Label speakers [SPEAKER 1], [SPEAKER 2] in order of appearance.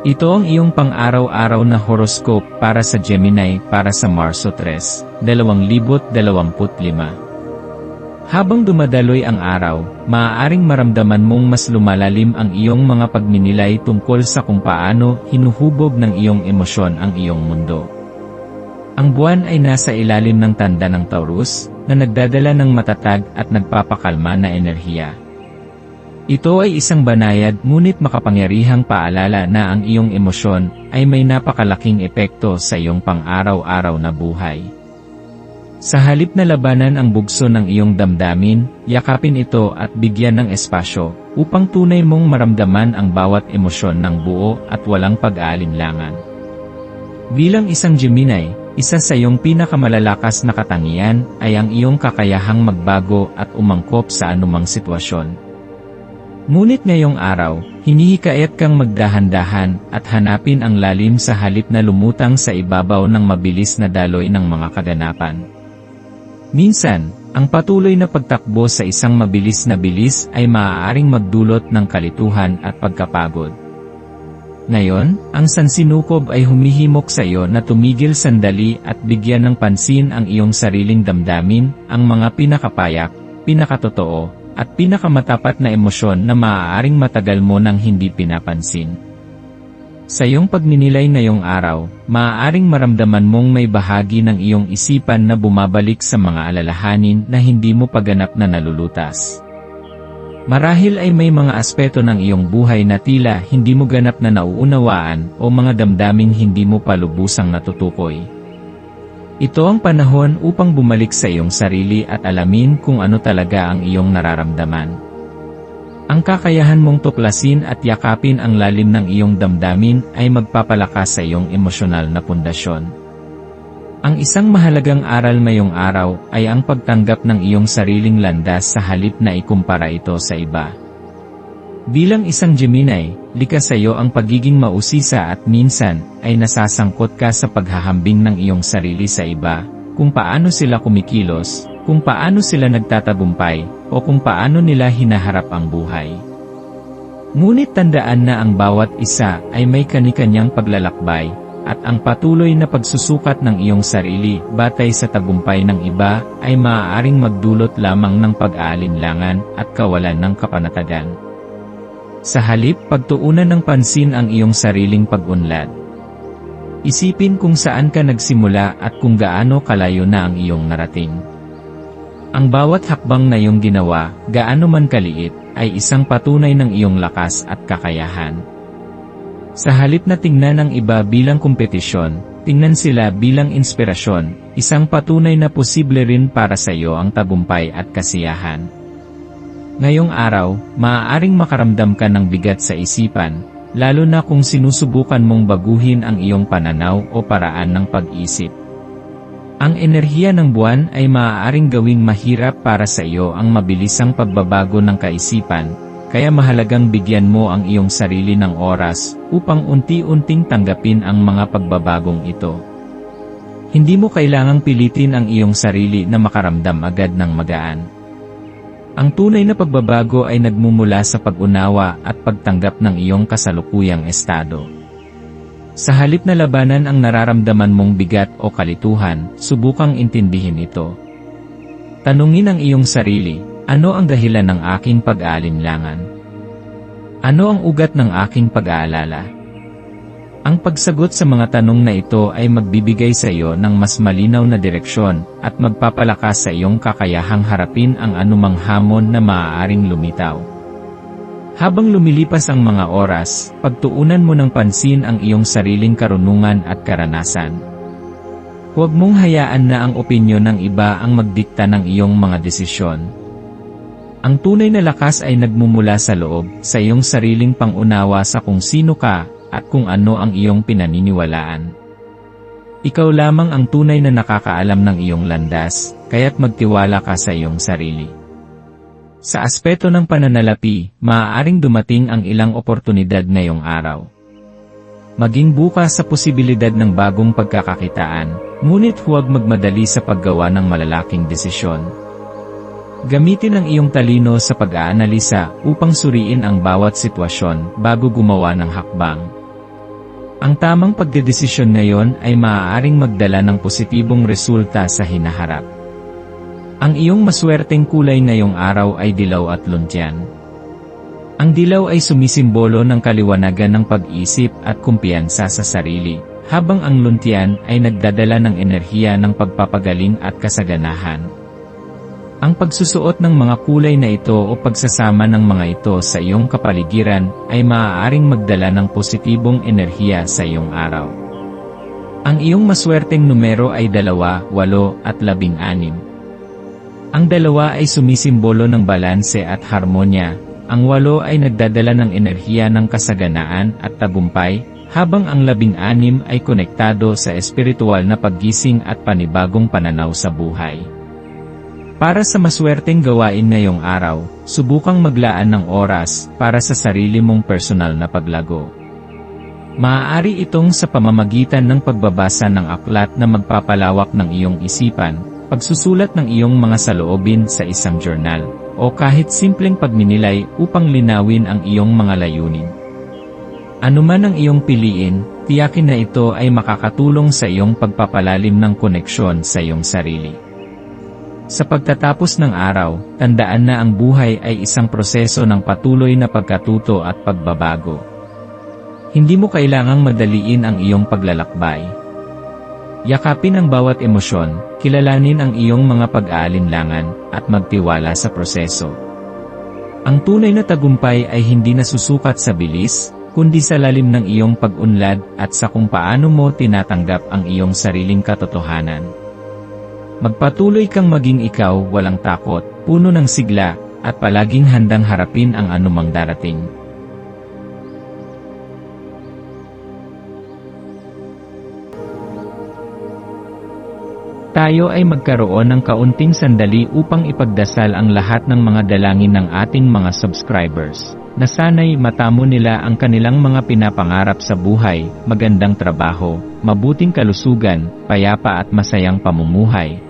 [SPEAKER 1] Ito ang iyong pang-araw-araw na horoscope para sa Gemini para sa Marso 3, 2025. Habang dumadaloy ang araw, maaaring maramdaman mong mas lumalalim ang iyong mga pagninilay tungkol sa kung paano hinuhubog ng iyong emosyon ang iyong mundo. Ang buwan ay nasa ilalim ng tanda ng Taurus, na nagdadala ng matatag at nagpapakalma na enerhiya. Ito ay isang banayad ngunit makapangyarihang paalala na ang iyong emosyon ay may napakalaking epekto sa iyong pang-araw-araw na buhay. Sa halip na labanan ang bugso ng iyong damdamin, yakapin ito at bigyan ng espasyo upang tunay mong maramdaman ang bawat emosyon ng buo at walang pag-aalinlangan. Bilang isang Gemini, isa sa iyong pinakamalalakas na katangian ay ang iyong kakayahang magbago at umangkop sa anumang sitwasyon. Ngunit ngayong araw, hinihikayat kang magdahan-dahan at hanapin ang lalim sa halip na lumutang sa ibabaw ng mabilis na daloy ng mga kaganapan. Minsan, ang patuloy na pagtakbo sa isang mabilis na bilis ay maaaring magdulot ng kalituhan at pagkapagod. Ngayon, ang sansinukob ay humihimok sa iyo na tumigil sandali at bigyan ng pansin ang iyong sariling damdamin, ang mga pinakapayak, pinakatotoo, at pinakamatapat na emosyon na maaaring matagal mo nang hindi pinapansin. Sa iyong pagninilay ngayong araw, maaaring maramdaman mong may bahagi ng iyong isipan na bumabalik sa mga alalahanin na hindi mo paganap na nalulutas. Marahil ay may mga aspeto ng iyong buhay na tila hindi mo ganap na nauunawaan o mga damdaming hindi mo palubusang natutukoy. Ito ang panahon upang bumalik sa iyong sarili at alamin kung ano talaga ang iyong nararamdaman. Ang kakayahan mong tuklasin at yakapin ang lalim ng iyong damdamin ay magpapalakas sa iyong emosyonal na pundasyon. Ang isang mahalagang aral mayong araw ay ang pagtanggap ng iyong sariling landas sa halip na ikumpara ito sa iba. Bilang isang Gemini, likas sa iyo ang pagiging mausisa at minsan, ay nasasangkot ka sa paghahambing ng iyong sarili sa iba, kung paano sila kumikilos, kung paano sila nagtatagumpay, o kung paano nila hinaharap ang buhay. Ngunit tandaan na ang bawat isa ay may kanikanyang paglalakbay, at ang patuloy na pagsusukat ng iyong sarili batay sa tagumpay ng iba ay maaaring magdulot lamang ng pag-aalinlangan at kawalan ng kapanatagan. Sa halip pagtuunan ng pansin ang iyong sariling pag-unlad. Isipin kung saan ka nagsimula at kung gaano kalayo na ang iyong narating. Ang bawat hakbang na iyong ginawa, gaano man kaliit, ay isang patunay ng iyong lakas at kakayahan. Sa halip na tingnan ng iba bilang kompetisyon, tingnan sila bilang inspirasyon, isang patunay na posible rin para sa iyo ang tagumpay at kasiyahan. Ngayong araw, maaaring makaramdam ka ng bigat sa isipan, lalo na kung sinusubukan mong baguhin ang iyong pananaw o paraan ng pag-isip. Ang enerhiya ng buwan ay maaaring gawing mahirap para sa iyo ang mabilisang pagbabago ng kaisipan, kaya mahalagang bigyan mo ang iyong sarili ng oras upang unti-unting tanggapin ang mga pagbabagong ito. Hindi mo kailangang pilitin ang iyong sarili na makaramdam agad ng magaan. Ang tunay na pagbabago ay nagmumula sa pag-unawa at pagtanggap ng iyong kasalukuyang estado. Sa halip na labanan ang nararamdaman mong bigat o kalituhan, subukang intindihin ito. Tanungin ang iyong sarili, ano ang dahilan ng aking pag-aalinlangan? Ano ang ugat ng aking pag-aalala? Ang pagsagot sa mga tanong na ito ay magbibigay sa iyo ng mas malinaw na direksyon at magpapalakas sa iyong kakayahang harapin ang anumang hamon na maaaring lumitaw. Habang lumilipas ang mga oras, pagtuunan mo ng pansin ang iyong sariling karunungan at karanasan. Huwag mong hayaan na ang opinyon ng iba ang magdikta ng iyong mga desisyon. Ang tunay na lakas ay nagmumula sa loob, sa iyong sariling pangunawa sa kung sino ka, at kung ano ang iyong pinaniniwalaan. Ikaw lamang ang tunay na nakakaalam ng iyong landas, kaya't magtiwala ka sa iyong sarili. Sa aspeto ng pananalapi, maaaring dumating ang ilang oportunidad ngayong araw. Maging bukas sa posibilidad ng bagong pagkakakitaan, ngunit huwag magmadali sa paggawa ng malalaking desisyon. Gamitin ang iyong talino sa pag-aanalisa upang suriin ang bawat sitwasyon bago gumawa ng hakbang. Ang tamang pagdedesisyon ngayon ay maaaring magdala ng positibong resulta sa hinaharap. Ang iyong maswerteng kulay ngayong araw ay dilaw at luntyan. Ang dilaw ay sumisimbolo ng kaliwanagan ng pag-isip at kumpiyansa sa sarili, habang ang luntyan ay nagdadala ng enerhiya ng pagpapagaling at kasaganahan. Ang pagsusuot ng mga kulay na ito o pagsasama ng mga ito sa iyong kapaligiran ay maaaring magdala ng positibong enerhiya sa iyong araw. Ang iyong maswerteng numero ay dalawa, walo at labing anim. Ang dalawa ay sumisimbolo ng balanse at harmonya, ang walo ay nagdadala ng enerhiya ng kasaganaan at tagumpay, habang ang labing anim ay konektado sa espiritual na paggising at panibagong pananaw sa buhay. Para sa maswerteng gawain ngayong araw, subukang maglaan ng oras para sa sarili mong personal na paglago. Maaari itong sa pamamagitan ng pagbabasa ng aklat na magpapalawak ng iyong isipan, pagsusulat ng iyong mga saloobin sa isang journal, o kahit simpleng pagminilay upang linawin ang iyong mga layunin. Ano man ang iyong piliin, tiyakin na ito ay makakatulong sa iyong pagpapalalim ng koneksyon sa iyong sarili. Sa pagtatapos ng araw, tandaan na ang buhay ay isang proseso ng patuloy na pagkatuto at pagbabago. Hindi mo kailangang madaliin ang iyong paglalakbay. Yakapin ang bawat emosyon, kilalanin ang iyong mga pag-aalinlangan, at magtiwala sa proseso. Ang tunay na tagumpay ay hindi nasusukat sa bilis, kundi sa lalim ng iyong pag-unlad at sa kung paano mo tinatanggap ang iyong sariling katotohanan. Magpatuloy kang maging ikaw, walang takot, puno ng sigla, at palaging handang harapin ang anumang darating. Tayo ay magkaroon ng kaunting sandali upang ipagdasal ang lahat ng mga dalangin ng ating mga subscribers, na sana'y matamo nila ang kanilang mga pinapangarap sa buhay, magandang trabaho, mabuting kalusugan, payapa at masayang pamumuhay,